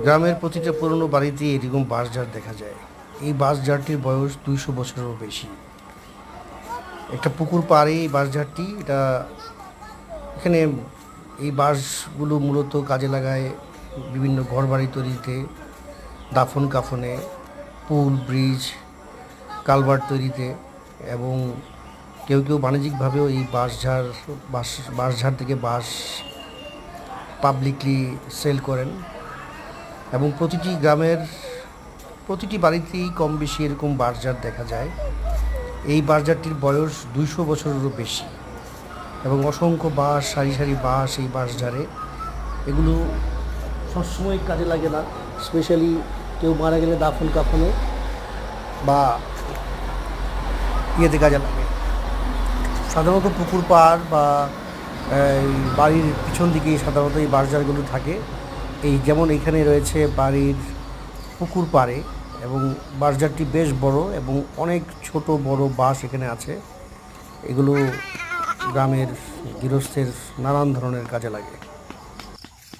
গ্রামের প্রতিটা পুরনো বাড়িতে এরকম বাঁশঝাড় দেখা যায়। এই বাঁশঝাড়টির বয়স দুইশো বছরেরও বেশি। একটা পুকুর পাড়ে এই বাঁশঝাড়টি এটা এখানে এই বাঁশগুলো মূলত কাজে লাগায় বিভিন্ন ঘরবাড়ি তৈরিতে, দাফন কাফনে, পুল, ব্রিজ, কালভার্ট তৈরিতে এবং কেউ কেউ বাণিজ্যিকভাবেও এই বাঁশঝাড় বাঁশ বাঁশঝাড় থেকে বাঁশ পাবলিকলি সেল করেন। এবং প্রতিটি গ্রামের প্রতিটি বাড়িতেই কম বেশি এরকম বাঁশঝাড় দেখা যায়। এই বাঁশঝাড়টির বয়স দুইশো বছরেরও বেশি এবং অসংখ্য বাঁশ, সারি সারি বাঁশ এই বাঁশঝাড়ে। এগুলো সবসময় কাজে লাগে না, স্পেশালি কেউ মারা গেলে দাফন কাফনে বা ইয়েতে কাজে লাগে। সাধারণত পুকুর পাড় বা বাড়ির পিছন দিকেই সাধারণত এই বাঁশঝাড়গুলো থাকে। এই যেমন এখানে রয়েছে বাড়ির পুকুর পাড়ে এবং বাঁশঝাড়টি বেশ বড় এবং অনেক ছোট বড় বাস এখানে আছে। এগুলো গ্রামের গৃহস্থের নানান ধরনের কাজে লাগে।